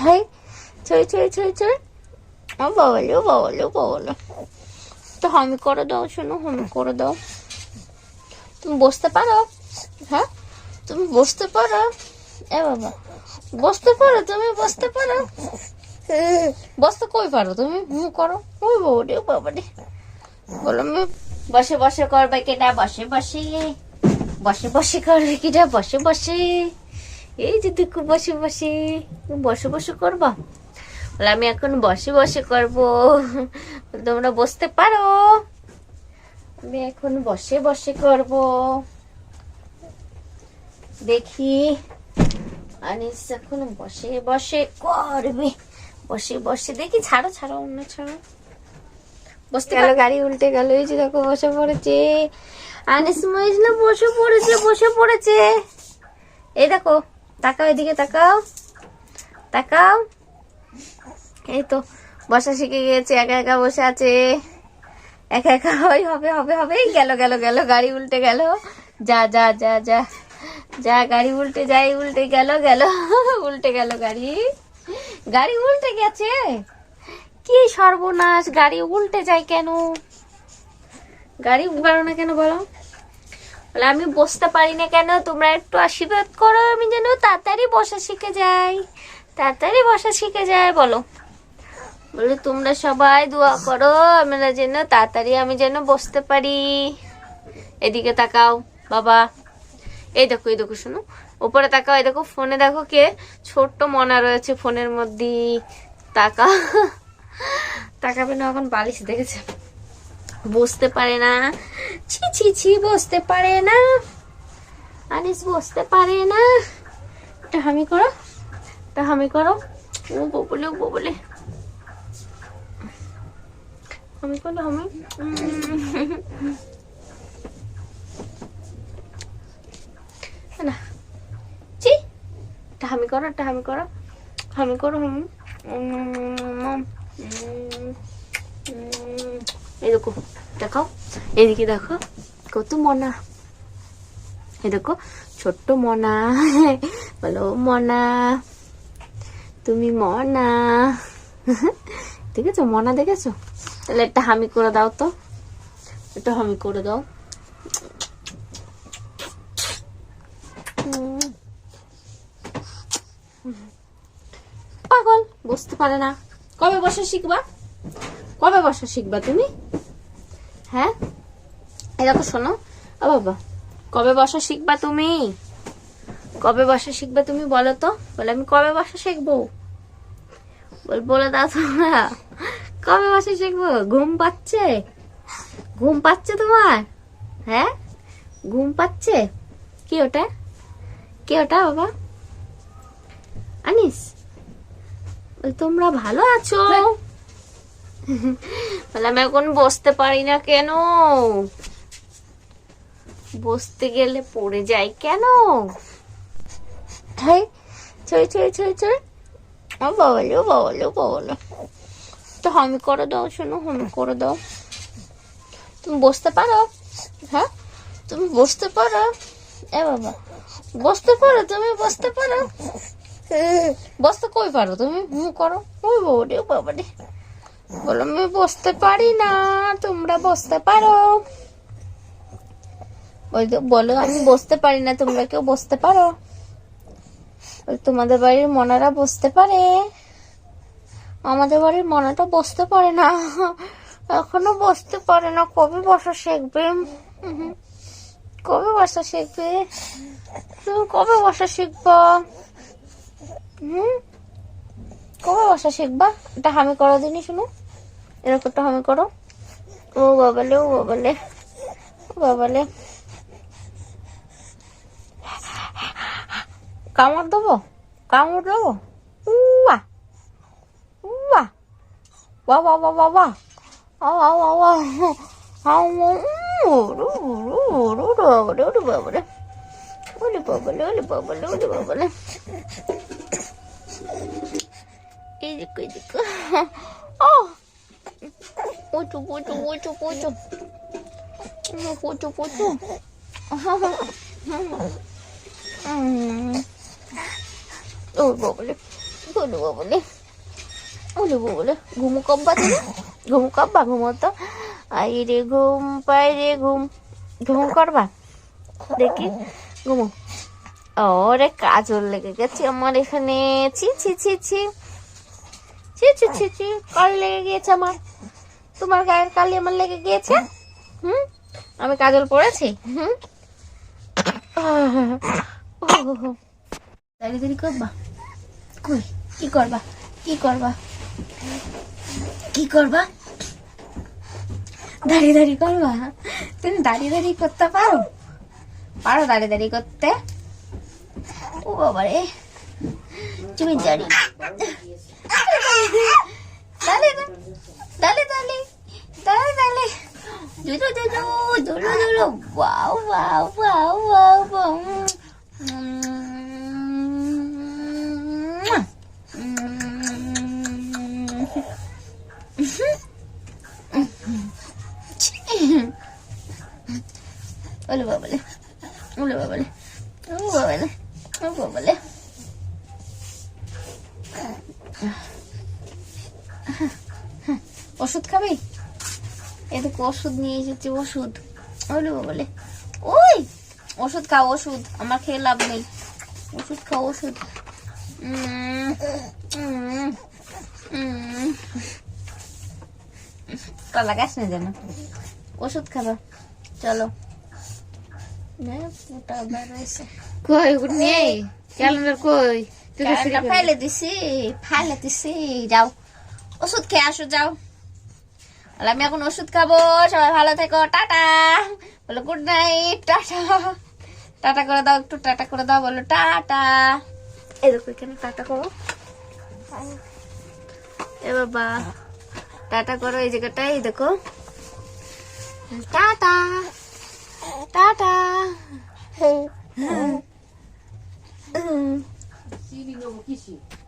High ছই ছই ছই ছই ও বাবালে ও বাবালে ও বাবালে তো হামি করে দাও শোনো হামি করে দাও তুমি বসতে পারো হ্যাঁ তুমি বসতে পারো এ বাবা বসতে পারো তুমি বসতে পারো বসতে কই পারো তুমি হুম করো ওই বাবা রে বাবা রে বলো আমি বসে বসে করবে কিনা বসে বসে বসে বসে করবে কিনা বসে বসে এই যে দেখো বসে বসে বসে বসে করবা? বলে আমি এখন বসে বসে করব। তোমরা বসতে পারো। আমি এখন বসে বসে করব। দেখি আনিস এখন বসে বসে করবে। বসে বসে দেখি ছাড়ো ছাড়ো অন্য ছাড়ো। বসতে গেল গাড়ি উল্টে গেল এই যে দেখো বসে পড়েছে। আনিস মহিলা বসে পড়েছে বসে পড়েছে। এই দেখো তাকাও এদিকে, তাকাও। তাকাও। এই তো বসা শিখে গিয়েছে, একা একা বসে আছে। একা একা ওই হবে হবে হবে গেল গেল গেল, গাড়ি উল্টে গেল। যা যা যা যা যা, গাড়ি উল্টে যাই, উল্টে গেল গেল, উল্টে গেল গাড়ি। গাড়ি উল্টে গেছে। কি সর্বনাশ, গাড়ি উল্টে যায় কেন? গাড়ি উল্টানো না কেন বলো? বলে আমি বসতে পারি না কেন? তোমরা একটু আশীর্বাদ করো, আমি যেন তাড়াতাড়ি বসা শিখে যাই। তাড়াতাড়ি বসা শিখে যায় বলো। বলে, তোমরা সবাই দোয়া করো, আমরা যেন তাড়াতাড়ি আমি যেন বসতে পারি। এদিকে তাকাও, বাবা। এই দেখো এই দেখো, শোনো। উপরে তাকাও, এই দেখো, ফোনে দেখো কে? ছোট্ট মনা রয়েছে ফোনের মধ্যে তাকা। তাকাবে না, এখন বালিশ দেখেছে। বসতে পারে না। ছি ছি ছি, বসতে পারে না। আনিস, বসতে পারে না। এটা হামি করো এটা হামি করো। ও ববলে ও ববলে। হামি করো হামি। এটা হামি করো এটা হামি করো। হামি করো, হামি। দেখো দেখাও এদিকে দেখো কত মনা এই দেখো ছোট্ট মনা বলো মনা তুমি মনা দেখেছ মনা দেখেছ তাহলে একটা হামি করে দাও তো একটা হামি করে দাও। পাগল বসতে পারে না কবে বসে শিখবা কবে বসা শিখবা তুমি হ্যাঁ? এই দেখো, শোনো। ও বাবা, কবে বসা শিখবা তুমি? কবে বসা শিখবা তুমি বলো তো? বলে, আমি কবে বসা শিখব? বল দাও তোমরা। কবে বসা শিখব? ঘুম পাচ্ছে? ঘুম পাচ্ছে তোমার? হ্যাঁ? ঘুম পাচ্ছে? কি ওটা? কে ওটা বাবা? আনিস? তোমরা ভালো আছো? বলে আমি এখন বসতে পারি না কেন? বসতে গেলে পড়ে যাই কেন? হাই ছই ছই ছই ছই ও বাবালে বাবালে তো হামি করে দাও, শোনো হামি করে দাও। তুমি বসতে পারো? হ্যাঁ? তুমি বসতে পারো? এ বাবা, বসতে পারো, তুমি বসতে পারো? বসতে কই পারো? তুমি হুম করো। ওই বাবা রে বাবা রে। বলো আমি বসতে পারি না, তোমরা বসতে পারো। বলো, আমি বসতে পারি না, তোমরা কেউ বসতে পারো? তোমাদের বাড়ির মনারা বসতে পারে। আমাদের বাড়ির মনাটা বসতে পারে না। এখনও বসতে পারে না, কবে বসা শিখবে। কবে বসা শিখবে? তুমি কবে বসা শিখবা? হুম? কবে বসা শিখবা। এটা হামি করো দিনই শুনো। এরকম একটা হামি করো। ও বাবালে ও বাবালে। ও বাবালে। কামড় দেবো? কামড় দেবো? উয়া। উয়া। বা বা বা বা বা আও আও আও আও আও ওরু ওরু ওরু বাবারে ওরে বাবারে ওরে বাবালে। ওরে বাবালে। বাবালে এদিকে এদিকে ও পুচু পুচু পুচু পুচু পুচু পুচু ও বাবলে বলে বলব বলে ঘুমু কব্বা তুমি ঘুমু কব্বা তো রে ঘুম পাই রে ঘুম ঘুম করবা দেখি ঘুমো ওরে কাজল লেগে গেছে আমার এখানে ছি ছি ছি ছি ছি ছি ছি ছি, কাল লেগে গিয়েছে আমার। তোমার গায়ের কালি আমার লেগে গিয়েছে? হুম? আমি কাজল পড়েছি? হুম? দাঁড়িয়ে করবা। কই? কি করবা? কি করবা? কি করবা? দাঁড়িয়ে দাঁড়িয়ে করবা? তুমি দাঁড়িয়ে দাঁড়িয়ে করতে পারো? পারো দাঁড়িয়ে দাঁড়িয়ে করতে? ও বাবা చూపించాడు Olha, vamos lá. Olha, vamos lá. Vamos lá. Vamos lá. ওষুধ খাবি? এদিকে ওষুধ নিয়ে এসেছি ওষুধ। ওলে বলে। ওই ওষুধ খাও ওষুধ। আমার খেয়ে লাভ নেই। ওষুধ খাও ওষুধ। উম, উম। না যেন। ওষুধ খাবা। চলো। কই নেই ক্যালেন্ডার কই? ফাইলে দিছি ফাইলে দিছি যাও। ওষুধ খেয়ে আসো যাও। বলে আমি এখন ওষুধ খাব সবাই ভালো থেকো টাটা। বলো গুড নাইট টাটা। টাটা করে দাও একটু টাটা করে দাও বলো টাটা। দেখো এখানে টাটা করো। এ বাবা টাটা করো এই জায়গাটাই দেখো। Tata tata. 握りの無機い。